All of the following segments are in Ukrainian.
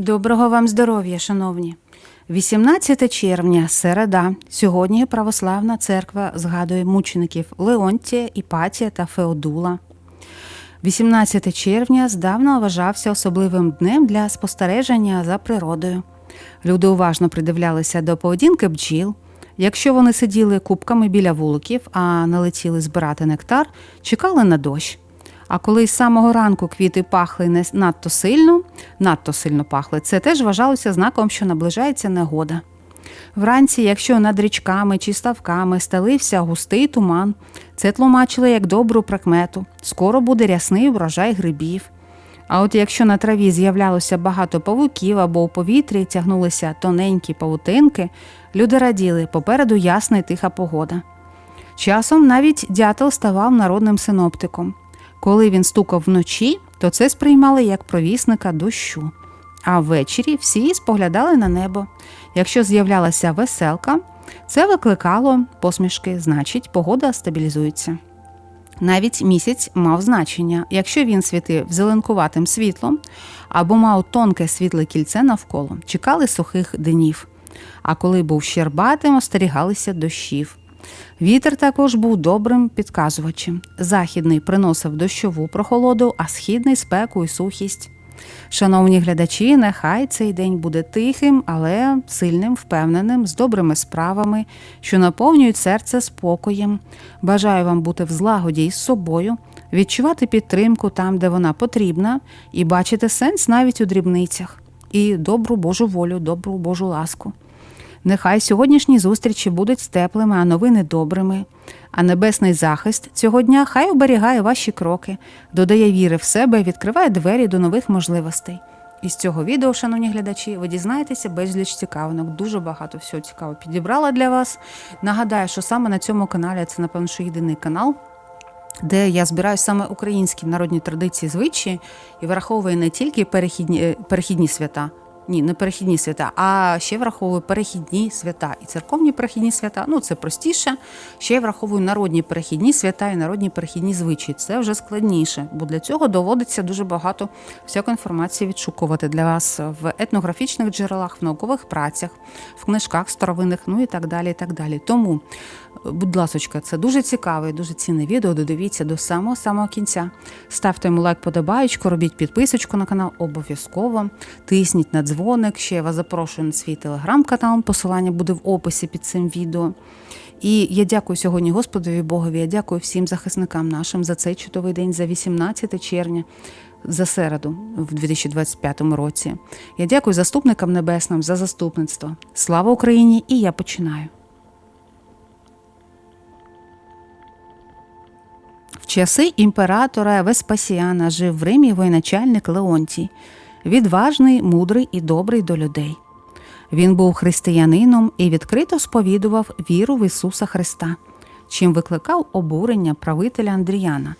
Доброго вам здоров'я, шановні. 18 червня, середа. Сьогодні православна церква згадує мучеників Леонтія, Іпатія та Феодула. 18 червня здавна вважався особливим днем для спостереження за природою. Люди уважно придивлялися до поведінки бджіл. Якщо вони сиділи купками біля вуликів, а не летіли збирати нектар, чекали на дощ. А коли з самого ранку квіти пахли не надто сильно, надто сильно пахли, це теж вважалося знаком, що наближається негода. Вранці, якщо над річками чи ставками стелився густий туман, це тлумачило як добру прикмету. Скоро буде рясний врожай грибів. А от якщо на траві з'являлося багато павуків або у повітрі тягнулися тоненькі павутинки, люди раділи попереду ясна й тиха погода. Часом навіть дятел ставав народним синоптиком. Коли він стукав вночі, то це сприймали як провісника дощу. А ввечері всі споглядали на небо. Якщо з'являлася веселка, це викликало посмішки, значить, погода стабілізується. Навіть місяць мав значення, якщо він світив зеленкуватим світлом або мав тонке світле кільце навколо, чекали сухих днів. А коли був щербатим, остерігалися дощів. Вітер також був добрим підказувачем. Західний приносив дощову прохолоду, а східний спеку і сухість. Шановні глядачі, нехай цей день буде тихим, але сильним, впевненим, з добрими справами, що наповнюють серце спокоєм. Бажаю вам бути в злагоді із собою, відчувати підтримку там, де вона потрібна, і бачити сенс навіть у дрібницях, і добру Божу волю, добру Божу ласку. Нехай сьогоднішні зустрічі будуть теплими, а новини добрими. А небесний захист цього дня хай оберігає ваші кроки, додає віри в себе і відкриває двері до нових можливостей. Із цього відео, шановні глядачі, ви дізнаєтеся безліч цікавинок. Дуже багато всього цікавого підібрала для вас. Нагадаю, що саме на цьому каналі це, напевно, що єдиний канал. Де я збираю саме українські народні традиції звичаї і враховую не тільки перехідні, е, перехідні свята, ні, не перехідні свята, а ще враховую перехідні свята і церковні перехідні свята. Ну це простіше. Ще я враховую народні перехідні свята і народні перехідні звичаї. Це вже складніше, бо для цього доводиться дуже багато всякої інформації відшукувати для вас в етнографічних джерелах, в наукових працях, в книжках старовинних, ну і так далі. і так далі. Тому. Будь ласочка, це дуже цікаве, і дуже цінне відео. Додивіться до самого самого кінця. Ставте йому лайк, подобаєчку, робіть підписочку на канал обов'язково. Тисніть на дзвоник. Ще я вас запрошую на свій телеграм-канал. Посилання буде в описі під цим відео. І я дякую сьогодні Господові Богові. Я дякую всім захисникам нашим за цей чудовий день, за 18 червня. За середу в 2025 році. Я дякую заступникам небесним за заступництво. Слава Україні! І я починаю. В часи імператора Веспасіана жив в Римі воєначальник Леонтій, відважний, мудрий і добрий до людей. Він був християнином і відкрито сповідував віру в Ісуса Христа, чим викликав обурення правителя Андріяна,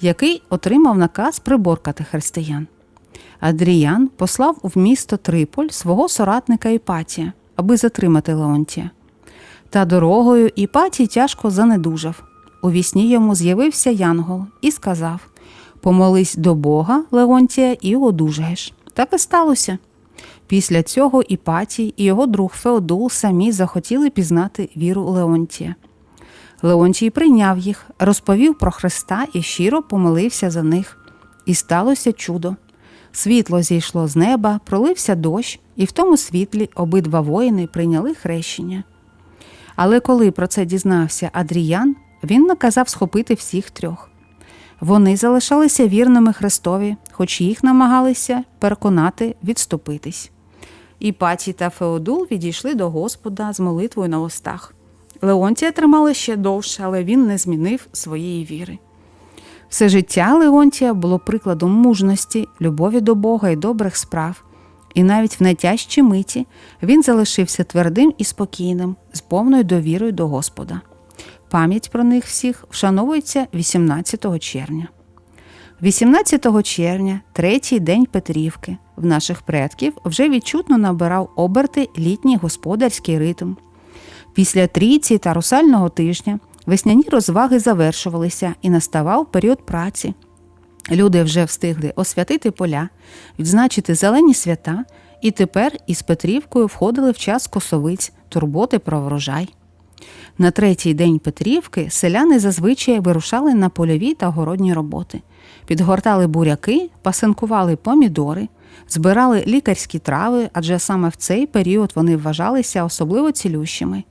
який отримав наказ приборкати християн. Адріян послав в місто Триполь свого соратника Іпатія, аби затримати Леонтія. Та дорогою Іпатій тяжко занедужав. У вісні йому з'явився Янгол і сказав Помолись до Бога, Леонтія, і одужаєш. Так і сталося. Після цього Іпатій і його друг Феодул самі захотіли пізнати віру Леонтія. Леонтій прийняв їх, розповів про Христа і щиро помолився за них. І сталося чудо. Світло зійшло з неба, пролився дощ, і в тому світлі обидва воїни прийняли хрещення. Але коли про це дізнався Адріян, він наказав схопити всіх трьох. Вони залишалися вірними Христові, хоч їх намагалися переконати відступитись. Іпатій та Феодул відійшли до Господа з молитвою на устах. Леонтія тримали ще довше, але він не змінив своєї віри. Все життя Леонтія було прикладом мужності, любові до Бога і добрих справ, і навіть в найтяжчій миті він залишився твердим і спокійним, з повною довірою до Господа. Пам'ять про них всіх вшановується 18 червня. 18 червня, третій день Петрівки, в наших предків вже відчутно набирав оберти літній господарський ритм. Після трійці та русального тижня весняні розваги завершувалися і наставав період праці. Люди вже встигли освятити поля, відзначити зелені свята І тепер із Петрівкою входили в час косовиць, турботи про врожай. На третій день Петрівки селяни зазвичай вирушали на польові та городні роботи, підгортали буряки, пасинкували помідори, збирали лікарські трави, адже саме в цей період вони вважалися особливо цілющими.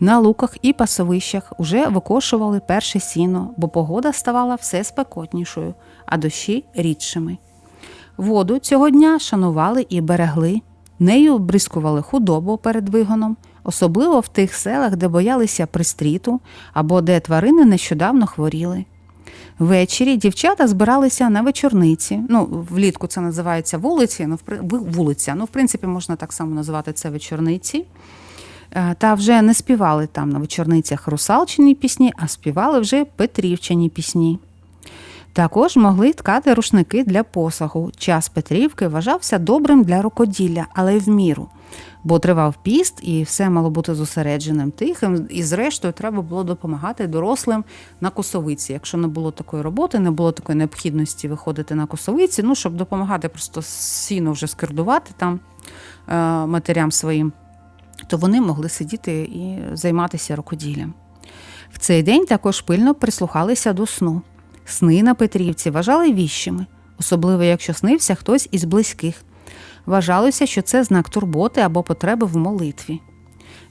На луках і пасовищах уже викошували перше сіно, бо погода ставала все спекотнішою, а дощі рідшими. Воду цього дня шанували і берегли, нею обрискували худобу перед вигоном, особливо в тих селах, де боялися пристріту або де тварини нещодавно хворіли. Ввечері дівчата збиралися на вечорниці. Ну, влітку це називається вулиці, ну, вулиця. Ну, в принципі, можна так само називати це вечорниці. Е, Та вже не співали там на вечорницях русалчині пісні, а співали вже петрівчані пісні. Також могли ткати рушники для посагу. Час Петрівки вважався добрим для рукоділля, але й в міру, бо тривав піст і все мало бути зосередженим, тихим. І зрештою треба було допомагати дорослим на косовиці. Якщо не було такої роботи, не було такої необхідності виходити на косовиці, ну щоб допомагати просто сіно вже скердувати там е, матерям своїм, то вони могли сидіти і займатися рукоділлям. В цей день також пильно прислухалися до сну. Сни на Петрівці вважали віщими, особливо якщо снився хтось із близьких. Вважалося, що це знак турботи або потреби в молитві.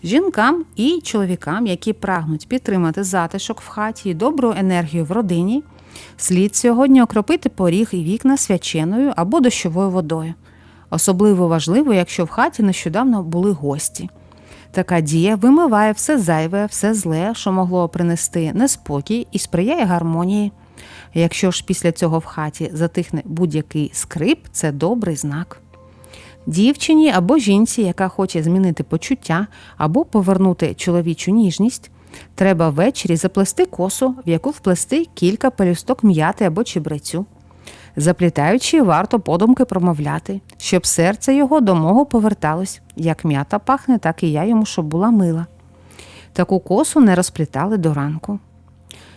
Жінкам і чоловікам, які прагнуть підтримати затишок в хаті і добру енергію в родині, слід сьогодні окропити поріг і вікна свяченою або дощовою водою. Особливо важливо, якщо в хаті нещодавно були гості. Така дія вимиває все зайве, все зле, що могло принести неспокій і сприяє гармонії. Якщо ж після цього в хаті затихне будь-який скрип, це добрий знак. Дівчині або жінці, яка хоче змінити почуття або повернути чоловічу ніжність, треба ввечері заплести косу, в яку вплести кілька пелюсток м'яти або чебрецю. Заплітаючи, варто подумки промовляти, щоб серце його до мого поверталось. Як м'ята пахне, так і я йому, щоб була мила. Таку косу не розплітали до ранку.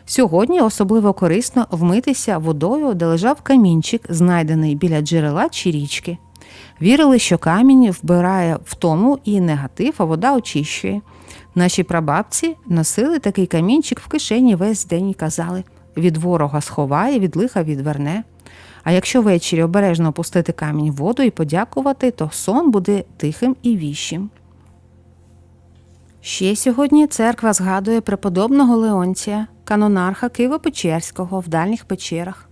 Сьогодні особливо корисно вмитися водою, де лежав камінчик, знайдений біля джерела чи річки. Вірили, що камінь вбирає втому і негатив, а вода очищує. Наші прабабці носили такий камінчик в кишені весь день і казали: від ворога сховає, від лиха відверне. А якщо ввечері обережно опустити камінь в воду і подякувати, то сон буде тихим і віщим. Ще сьогодні церква згадує преподобного Леонтія, канонарха Києво-Печерського в дальніх печерах.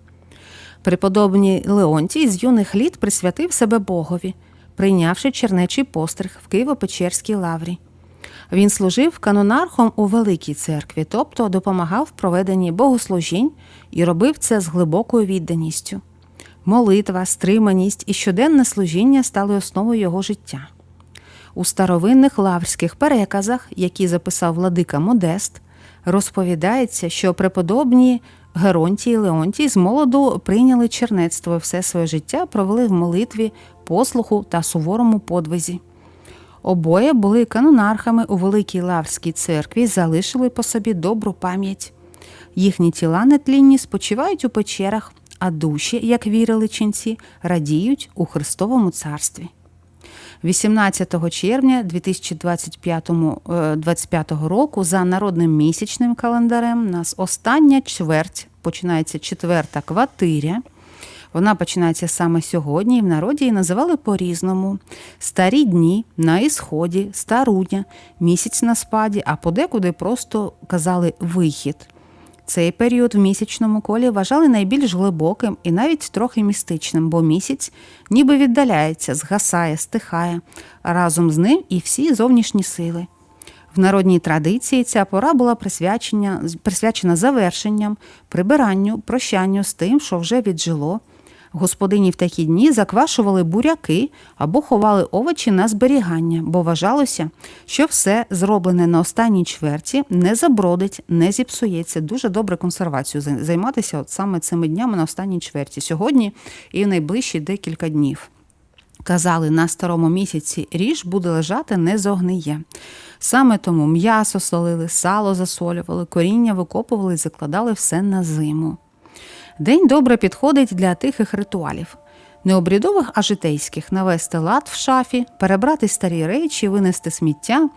Преподобний Леонтій з юних літ присвятив себе Богові, прийнявши чернечий постриг в Києво-Печерській лаврі. Він служив канонархом у Великій церкві, тобто допомагав в проведенні богослужінь і робив це з глибокою відданістю. Молитва, стриманість і щоденне служіння стали основою його життя. У старовинних лаврських переказах, які записав владика Модест, розповідається, що преподобні Геронтій і Леонтій з молоду прийняли чернецтво все своє життя провели в молитві, послуху та суворому подвизі. Обоє були канонархами у Великій Лаврській церкві, залишили по собі добру пам'ять. Їхні тіла нетлінні спочивають у печерах, а душі, як вірили ченці, радіють у Христовому царстві. 18 червня 2025 е, 25 року за народним місячним календарем у нас остання чверть, починається четверта квартиря. Вона починається саме сьогодні, і в народі її називали по-різному: старі дні на ісході, старудня, місяць на спаді, а подекуди просто казали вихід. Цей період в місячному колі вважали найбільш глибоким і навіть трохи містичним, бо місяць ніби віддаляється, згасає, стихає, разом з ним і всі зовнішні сили. В народній традиції ця пора була присвячена, завершенням, прибиранню, прощанню з тим, що вже віджило. Господині в такі дні заквашували буряки або ховали овочі на зберігання, бо вважалося, що все зроблене на останній чверті не забродить, не зіпсується. Дуже добре консервацією займатися от саме цими днями на останній чверті. Сьогодні і в найближчі декілька днів. Казали, на старому місяці ріж буде лежати не зогниє. Саме тому м'ясо солили, сало засолювали, коріння викопували і закладали все на зиму. День добре підходить для тихих ритуалів. Не обрядових, а житейських навести лад в шафі, перебрати старі речі, винести сміття,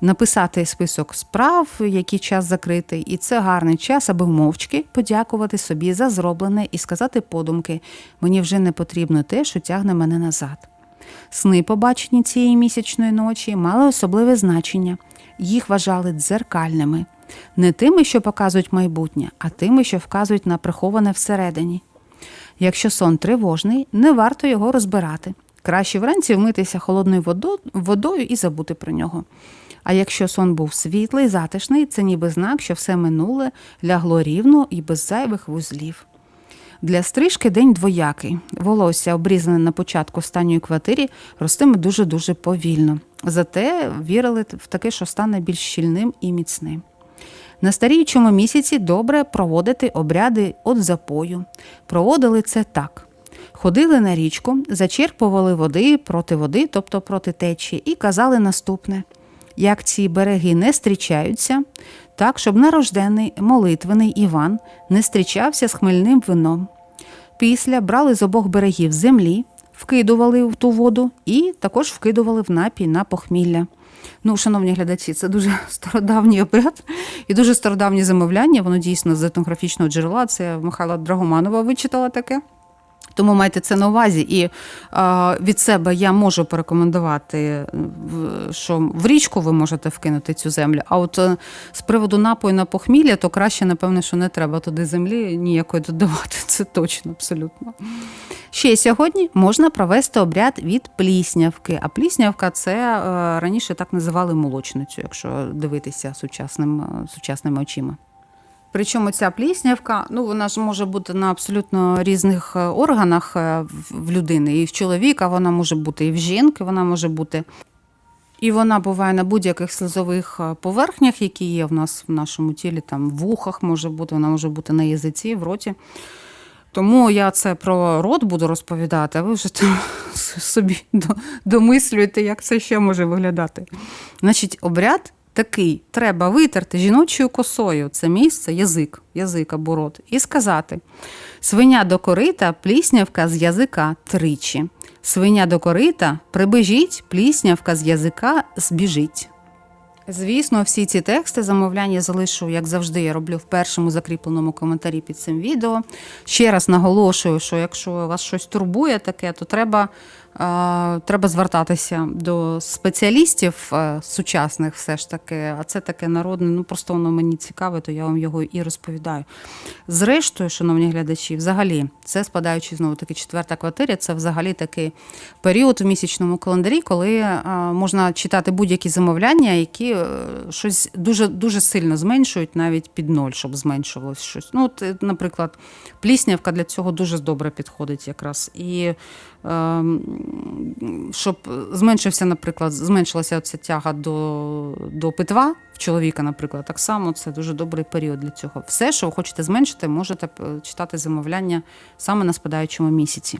написати список справ, який час закритий, і це гарний час, аби мовчки подякувати собі за зроблене і сказати подумки: мені вже не потрібно те, що тягне мене назад. Сни, побачені цієї місячної ночі, мали особливе значення. Їх вважали дзеркальними, не тими, що показують майбутнє, а тими, що вказують на приховане всередині. Якщо сон тривожний, не варто його розбирати. Краще вранці вмитися холодною водою і забути про нього. А якщо сон був світлий, затишний, це ніби знак, що все минуле лягло рівно і без зайвих вузлів. Для стрижки день двоякий. Волосся, обрізане на початку останньої квартирі, ростиме дуже-дуже повільно. Зате вірили в таке, що стане більш щільним і міцним. На старіючому місяці добре проводити обряди от запою. Проводили це так. Ходили на річку, зачерпували води проти води, тобто проти течії, і казали наступне: як ці береги не зустрічаються, так, щоб нарожденний молитвений Іван не зустрічався з хмельним вином. Після брали з обох берегів землі, вкидували в ту воду і також вкидували в напій на похмілля. Ну, шановні глядачі, це дуже стародавній обряд і дуже стародавнє замовляння. Воно дійсно з етнографічного джерела. Це Михайла Драгоманова вичитала таке. Тому майте це на увазі. І е, від себе я можу порекомендувати, що в річку ви можете вкинути цю землю. А от е, з приводу напою на похмілля, то краще, напевно, що не треба туди землі ніякої додавати. Це точно, абсолютно. Ще сьогодні можна провести обряд від пліснявки. А пліснявка це е, раніше так називали молочницю, якщо дивитися сучасним, е, сучасними очима. Причому ця пліснявка, ну вона ж може бути на абсолютно різних е, органах е, в- людини. І в чоловіка вона може бути, і в жінки вона може бути. І вона буває на будь-яких слизових е, поверхнях, які є в нас в нашому тілі, там в вухах може бути, вона може бути на язиці, в роті. Тому я це про рот буду розповідати, а ви вже там собі домислюєте, як це ще може виглядати. Значить, обряд такий: треба витерти жіночою косою це місце, язик, язик або рот, і сказати: свиня до корита, пліснявка з язика тричі. Свиня до корита, прибежіть, пліснявка з язика збіжить. Звісно, всі ці тексти замовляння залишу, як завжди, я роблю в першому закріпленому коментарі під цим відео. Ще раз наголошую, що якщо вас щось турбує таке, то треба, треба звертатися до спеціалістів е, сучасних, все ж таки. А це таке народне, ну просто воно мені цікаве, то я вам його і розповідаю. Зрештою, шановні глядачі, взагалі, це спадаючи знову таки четверта квартира, це взагалі такий період в місячному календарі, коли е, можна читати будь-які замовляння, які е, щось дуже дуже сильно зменшують, навіть під ноль, щоб зменшувалось щось. Ну, от, наприклад, пліснявка для цього дуже добре підходить якраз. І е, щоб зменшився, наприклад, зменшилася ця тяга до, до питва в чоловіка, наприклад, так само це дуже добрий період для цього. Все, що ви хочете зменшити, можете е, читати замовляння саме на спадаючому місяці.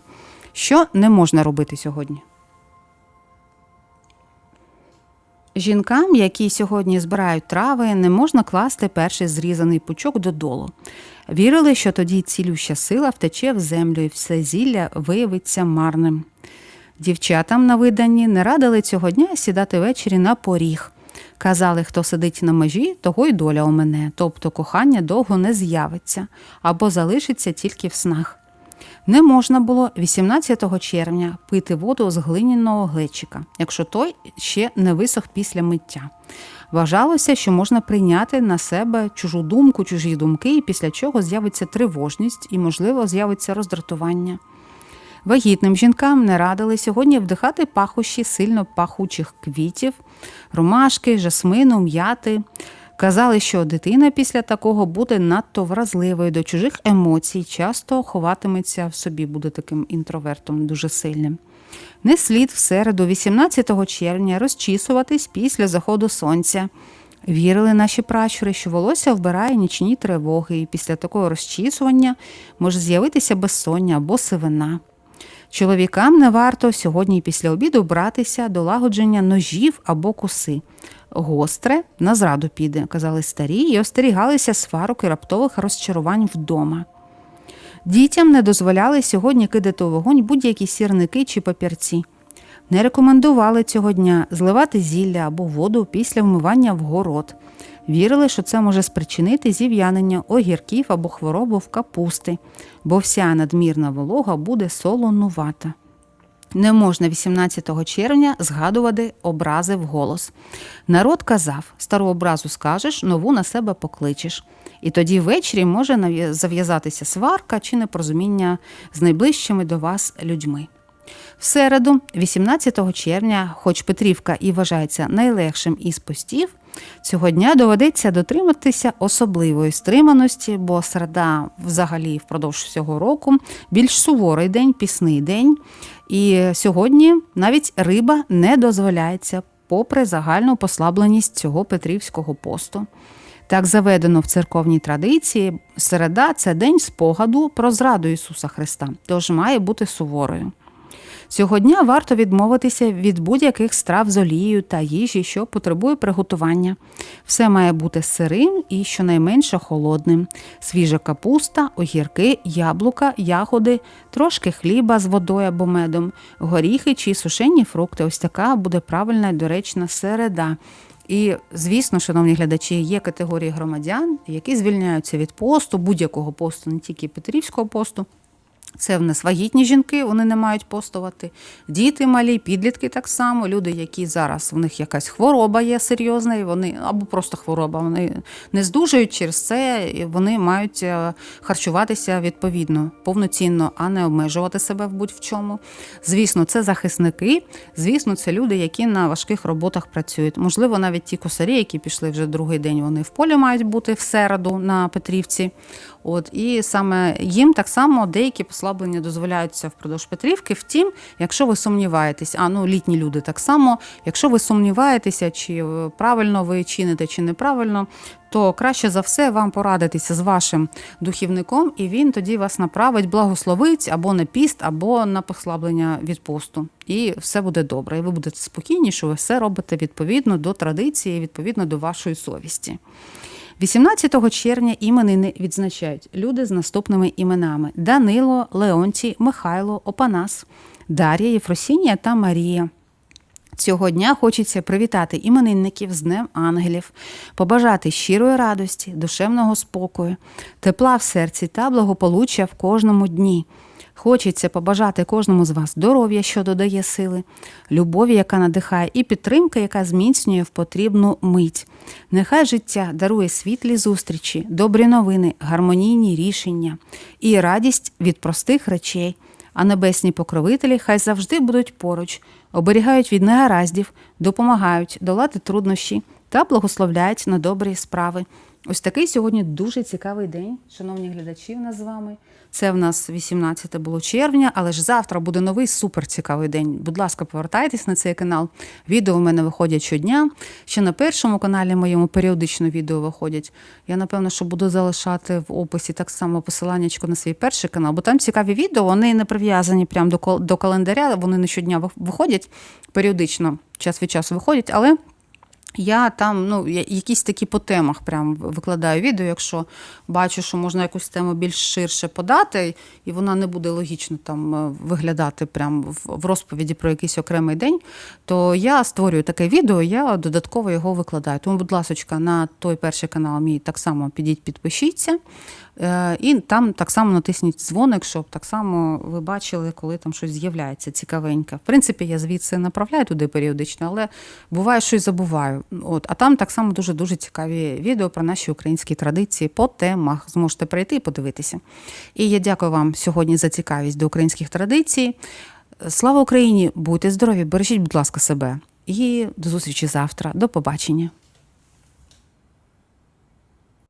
Що не можна робити сьогодні? Жінкам, які сьогодні збирають трави, не можна класти перший зрізаний пучок додолу. Вірили, що тоді цілюща сила втече в землю і все зілля виявиться марним. Дівчатам на виданні не радили цього дня сідати ввечері на поріг. Казали, хто сидить на межі, того й доля у мене, тобто кохання довго не з'явиться або залишиться тільки в снах. Не можна було 18 червня пити воду з глиняного глечика, якщо той ще не висох після миття. Вважалося, що можна прийняти на себе чужу думку, чужі думки, і після чого з'явиться тривожність і, можливо, з'явиться роздратування. Вагітним жінкам не радили сьогодні вдихати пахощі сильно пахучих квітів, ромашки, жасмину, м'яти. Казали, що дитина після такого буде надто вразливою до чужих емоцій, часто ховатиметься в собі, буде таким інтровертом дуже сильним. Не слід в середу, 18 червня, розчісуватись після заходу сонця. Вірили наші пращури, що волосся вбирає нічні тривоги, і після такого розчісування може з'явитися безсоння або сивина. Чоловікам не варто сьогодні після обіду братися до лагодження ножів або коси. Гостре на зраду піде, казали старі, і остерігалися сварок і раптових розчарувань вдома. Дітям не дозволяли сьогодні кидати у вогонь будь-які сірники чи папірці. Не рекомендували цього дня зливати зілля або воду після вмивання в город. Вірили, що це може спричинити зів'янення огірків або хворобу в капусти, бо вся надмірна волога буде солонувата. Не можна 18 червня згадувати образи вголос. Народ казав: стару образу скажеш, нову на себе покличеш. І тоді ввечері може зав'язатися сварка чи непорозуміння з найближчими до вас людьми. В середу, 18 червня, хоч Петрівка і вважається найлегшим із постів, цього дня доведеться дотриматися особливої стриманості, бо середа взагалі впродовж всього року більш суворий день, пісний день. І сьогодні навіть риба не дозволяється, попри загальну послабленість цього Петрівського посту. Так заведено в церковній традиції, середа це день спогаду про зраду Ісуса Христа, тож має бути суворою. Цього дня варто відмовитися від будь-яких страв з олією та їжі, що потребує приготування. Все має бути сирим і щонайменше холодним. Свіжа капуста, огірки, яблука, ягоди, трошки хліба з водою або медом, горіхи чи сушені фрукти. Ось така буде правильна і доречна середа. І, звісно, шановні глядачі, є категорії громадян, які звільняються від посту, будь-якого посту, не тільки Петрівського посту. Це в нас вагітні жінки, вони не мають постувати. Діти малі, підлітки так само, люди, які зараз в них якась хвороба є серйозна, і вони або просто хвороба, вони не здужують через це, і вони мають е, харчуватися відповідно, повноцінно, а не обмежувати себе в будь-в чому. Звісно, це захисники. Звісно, це люди, які на важких роботах працюють. Можливо, навіть ті косарі, які пішли вже другий день, вони в полі мають бути в середу на Петрівці. От і саме їм так само деякі послаблення дозволяються впродовж Петрівки. Втім, якщо ви сумніваєтесь, а ну літні люди так само, якщо ви сумніваєтеся, чи е, правильно ви чините, чи неправильно, то краще за все вам порадитися з вашим духівником, і він тоді вас направить, благословить або на піст, або на послаблення від посту. І все буде добре. І ви будете спокійні, що ви все робите відповідно до традиції, відповідно до вашої совісті. 18 червня іменини відзначають люди з наступними іменами: Данило, Леонтій, Михайло, Опанас, Дар'я, Єфросінія та Марія. Цього дня хочеться привітати іменинників з Днем Ангелів, побажати щирої радості, душевного спокою, тепла в серці та благополуччя в кожному дні. Хочеться побажати кожному з вас здоров'я, що додає сили, любові, яка надихає, і підтримки, яка зміцнює в потрібну мить. Нехай життя дарує світлі зустрічі, добрі новини, гармонійні рішення і радість від простих речей. А небесні покровителі хай завжди будуть поруч, оберігають від негараздів, допомагають долати труднощі та благословляють на добрі справи. Ось такий сьогодні дуже цікавий день, шановні глядачі, в нас з вами. Це в нас 18 було червня, але ж завтра буде новий суперцікавий день. Будь ласка, повертайтесь на цей канал. Відео в мене виходять щодня. Ще на першому каналі моєму періодично відео виходять. Я напевно, що буду залишати в описі так само посиланнячко на свій перший канал, бо там цікаві відео, вони не прив'язані прямо до календаря, вони не щодня виходять періодично, час від часу виходять, але. Я там ну, якісь такі по темах прям викладаю відео, якщо бачу, що можна якусь тему більш ширше подати, і вона не буде логічно там е, виглядати прям в, розповіді про якийсь окремий день, то я створюю таке відео, я додатково його викладаю. Тому, будь ласка, на той перший канал мій так само підіть, підпишіться. Е, І там так само натисніть дзвоник, щоб так само ви бачили, коли там щось з'являється цікавеньке. В принципі, я звідси направляю туди періодично, але буває, що й забуваю. От, а там так само дуже дуже цікаві відео про наші українські традиції по темах. Зможете прийти і подивитися. І я дякую вам сьогодні за цікавість до українських традицій. Слава Україні! Будьте здорові! Бережіть, будь ласка, себе. І до зустрічі завтра. До побачення.